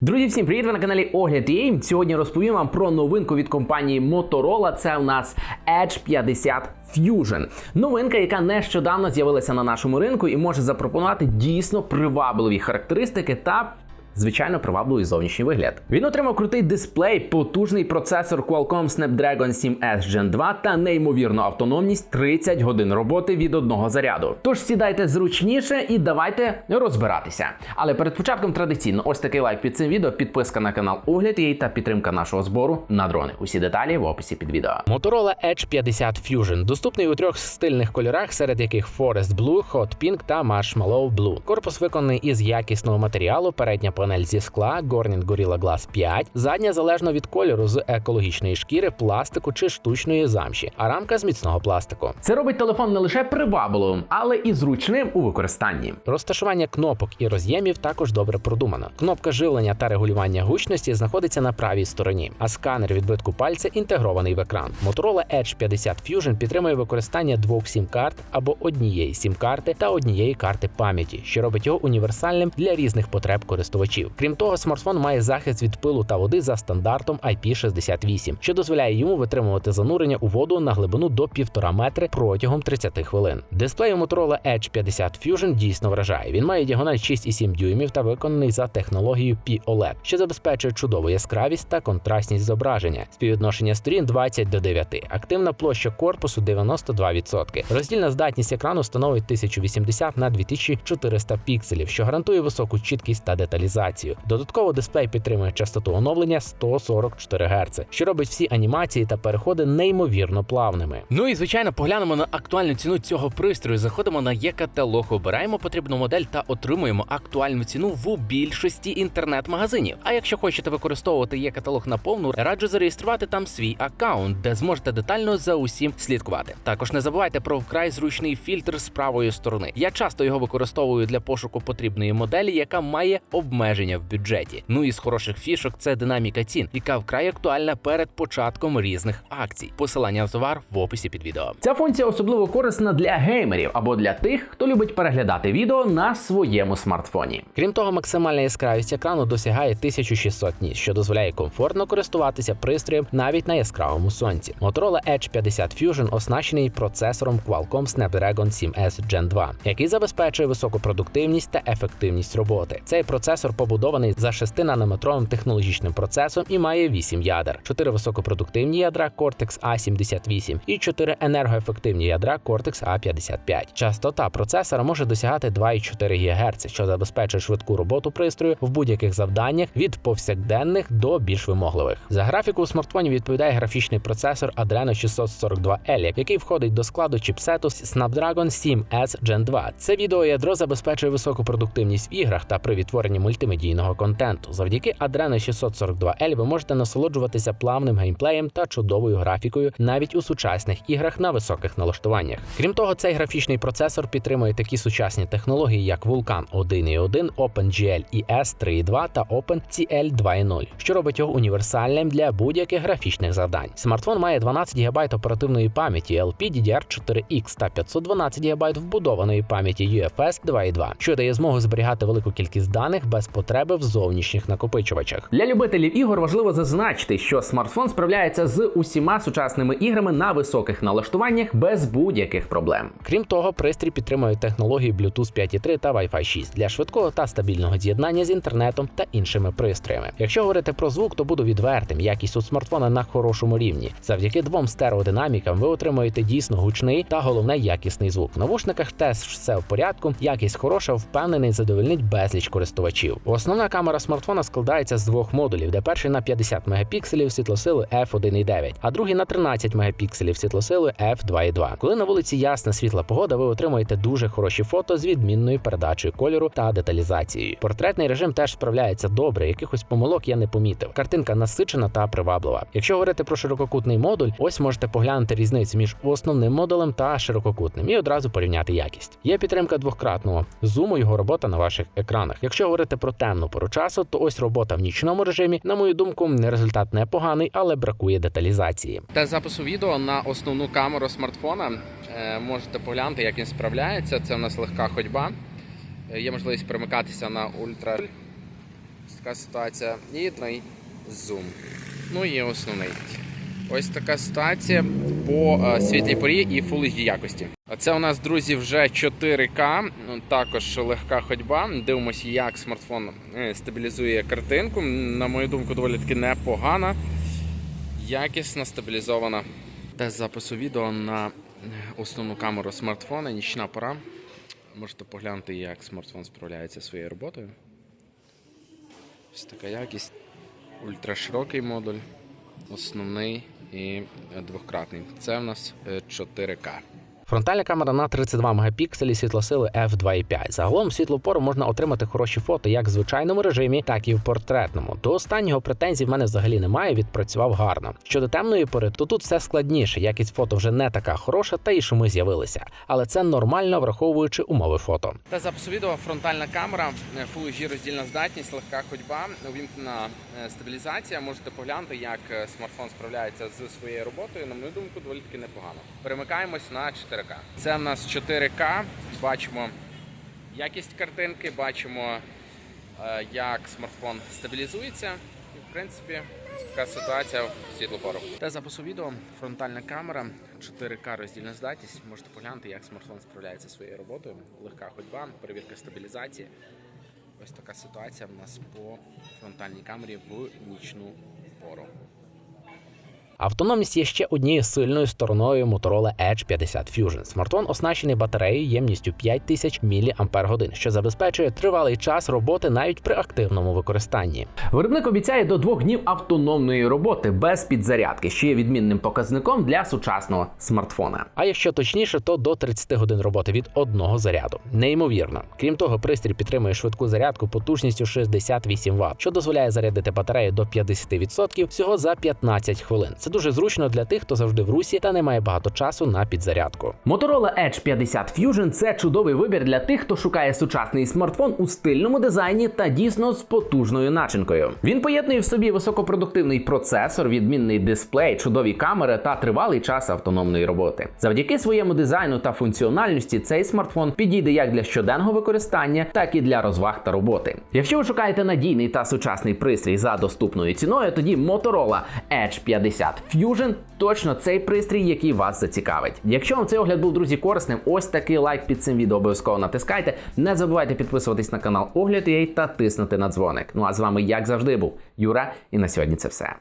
Друзі, всім привіт! Ви на каналі Огляд EA. Сьогодні розповім вам про новинку від компанії Motorola. Це у нас Edge 50 Fusion. Новинка, яка нещодавно з'явилася на нашому ринку і може запропонувати дійсно привабливі характеристики та. Звичайно, привабливий зовнішній вигляд. Він отримав крутий дисплей, потужний процесор Qualcomm Snapdragon 7S Gen 2 та неймовірну автономність 30 годин роботи від одного заряду. Тож сідайте зручніше і давайте розбиратися. Але перед початком традиційно ось такий лайк під цим відео, підписка на канал Огляд її та підтримка нашого збору на дрони. Усі деталі в описі під відео. Motorola Edge 50 Fusion доступний у трьох стильних кольорах, серед яких Forest Blue, Hot Pink та Marshmallow Blue. Корпус виконаний із якісного матеріалу, передня панель зі скла, Gornit Gorilla Glass 5, задня залежно від кольору з екологічної шкіри, пластику чи штучної замші, а рамка з міцного пластику. Це робить телефон не лише привабливим, але і зручним у використанні. Розташування кнопок і роз'ємів також добре продумано. Кнопка живлення та регулювання гучності знаходиться на правій стороні, а сканер відбитку пальця інтегрований в екран. Motorola Edge 50 Fusion підтримує використання двох сім-карт або однієї сім-карти та однієї карти пам'яті, що робить його універсальним для різних потреб користувачів. Крім того, смартфон має захист від пилу та води за стандартом IP68, що дозволяє йому витримувати занурення у воду на глибину до 1,5 метри протягом 30 хвилин. Дисплей у Motorola Edge 50 Fusion дійсно вражає. Він має діагональ 6,7 дюймів та виконаний за технологією P-OLED, що забезпечує чудову яскравість та контрастність зображення. Співвідношення сторін 20 до 9. Активна площа корпусу 92%. Роздільна здатність екрану становить 1080 на 2400 пікселів, що гарантує високу чіткість та деталізацію. Додатково дисплей підтримує частоту оновлення 144 Гц, що робить всі анімації та переходи неймовірно плавними. Ну і звичайно, поглянемо на актуальну ціну цього пристрою. Заходимо на є-каталог, обираємо потрібну модель та отримуємо актуальну ціну в більшості інтернет-магазинів. А якщо хочете використовувати є-каталог наповну, раджу зареєструвати там свій аккаунт, де зможете детально за усім слідкувати. Також не забувайте про вкрай зручний фільтр з правої сторони. Я часто його використовую для пошуку потрібної моделі, яка має обмеження в бюджеті. Ну і з хороших фішок це динаміка цін, яка вкрай актуальна перед початком різних акцій. Посилання на товар в описі під відео. Ця функція особливо корисна для геймерів або для тих, хто любить переглядати відео на своєму смартфоні. Крім того, максимальна яскравість екрану досягає 1600 ніт, що дозволяє комфортно користуватися пристроєм навіть на яскравому сонці. Motorola Edge 50 Fusion оснащений процесором Qualcomm Snapdragon 7S Gen 2, який забезпечує високу продуктивність та ефективність роботи. Цей процесор побудований за 6-нанометровим технологічним процесом і має 8 ядер, 4 високопродуктивні ядра Cortex A78 і 4 енергоефективні ядра Cortex A55. Частота процесора може досягати 2,4 ГГц, що забезпечує швидку роботу пристрою в будь-яких завданнях від повсякденних до більш вимогливих. За графіку у смартфоні відповідає графічний процесор Adreno 642L, який входить до складу чіпсету Snapdragon 7S Gen 2. Це відеоядро забезпечує високу продуктивність в іграх та при відтворенні мультимедійного контенту. Завдяки Adreno 642L ви можете насолоджуватися плавним геймплеєм та чудовою графікою навіть у сучасних іграх на високих налаштуваннях. Крім того, цей графічний процесор підтримує такі сучасні технології, як Vulkan 1.1, OpenGL ES 3.2 та OpenCL 2.0, що робить його універсальним для будь-яких графічних завдань. Смартфон має 12 ГБ оперативної пам'яті LPDDR4X та 512 ГБ вбудованої пам'яті UFS 2.2, що дає змогу зберігати велику кількість даних без потреби в зовнішніх накопичувачах. Для любителів ігор важливо зазначити, що смартфон справляється з усіма сучасними іграми на високих налаштуваннях без будь-яких проблем. Крім того, пристрій підтримує технології Bluetooth 5.3 та Wi-Fi 6 для швидкого та стабільного з'єднання з інтернетом та іншими пристроями. Якщо говорити про звук, то буду відвертим. Якість у смартфона на хорошому рівні. Завдяки двом стереодинамікам ви отримуєте дійсно гучний та головне якісний звук. В навушниках теж все в порядку, якість хороша, впевнений, задовольнить безліч користувачів. Основна камера смартфона складається з двох модулів, де перший на 50 мегапікселів світлосили f1.9, а другий на 13 мегапікселів світлосили f2.2. Коли на вулиці ясна світла погода, ви отримуєте дуже хороші фото з відмінною передачею кольору та деталізацією. Портретний режим теж справляється добре, якихось помилок я не помітив. Картинка насичена та приваблива. Якщо говорити про ширококутний модуль, ось можете поглянути різницю між основним модулем та ширококутним і одразу порівняти якість. Є підтримка двократного зуму, його робота на ваших екранах. Якщо говорити про темну пору часу, то ось робота в нічному режимі, на мою думку, результат непоганий, але бракує деталізації. Для запису відео на основну камеру смартфона е, можете поглянути, як він справляється. Це в нас легка ходьба. Е, Є можливість перемикатися на ультра така ситуація. І зум. Ну і основний. Ось така ситуація по е, світлій порі і Full HD якості. А це у нас, друзі, вже 4К, ну, також легка ходьба. Дивимося, як смартфон е, стабілізує картинку. На мою думку, доволі таки непогана, якісно стабілізована. Тест запису відео на е, основну камеру смартфона, нічна пора. Можете поглянути, як смартфон справляється своєю роботою. Ось така якість. Ультраширокий модуль, основний і е, двократний. Це в нас е, 4К. Фронтальна камера на 32 мегапікселі світлосили f2.5. Загалом світлопору можна отримати хороші фото як в звичайному режимі, так і в портретному. До останнього претензій в мене взагалі немає. Відпрацював гарно. Щодо темної пори, то тут все складніше. Якість фото вже не така хороша, та і шуми з'явилися. Але це нормально, враховуючи умови фото. Та запису фронтальна камера, е, Full HD роздільна здатність, легка ходьба, увімкнена е, стабілізація. Можете поглянути, як е, смартфон справляється з своєю роботою. На мою думку, доволі таки непогано. Перемикаємось на 4К. Це в нас 4К. Бачимо якість картинки, бачимо, е, як смартфон стабілізується. І, в принципі, така ситуація в світлопору. Та запису відео, фронтальна камера, 4К роздільна здатність. Можете поглянути, як смартфон справляється своєю роботою. Легка ходьба, перевірка стабілізації. Ось така ситуація в нас по фронтальній камері в нічну пору. Автономність є ще однією сильною стороною Motorola Edge 50 Fusion. Смартфон оснащений батареєю ємністю 5000 мАч, що забезпечує тривалий час роботи навіть при активному використанні. Виробник обіцяє до двох днів автономної роботи без підзарядки, що є відмінним показником для сучасного смартфона. А якщо точніше, то до 30 годин роботи від одного заряду. Неймовірно. Крім того, пристрій підтримує швидку зарядку потужністю 68 Вт, що дозволяє зарядити батарею до 50% всього за 15 хвилин. Це дуже зручно для тих, хто завжди в русі та не має багато часу на підзарядку. Motorola Edge 50 Fusion це чудовий вибір для тих, хто шукає сучасний смартфон у стильному дизайні та дійсно з потужною начинкою. Він поєднує в собі високопродуктивний процесор, відмінний дисплей, чудові камери та тривалий час автономної роботи. Завдяки своєму дизайну та функціональності цей смартфон підійде як для щоденного використання, так і для розваг та роботи. Якщо ви шукаєте надійний та сучасний пристрій за доступною ціною, тоді Motorola Edge 50 Fusion точно цей пристрій, який вас зацікавить. Якщо вам цей огляд був друзі корисним, ось такий лайк під цим відео обов'язково натискайте. Не забувайте підписуватись на канал Огляд.ua та тиснути на дзвоник. Ну а з вами, як завжди, був Юра, і на сьогодні це все.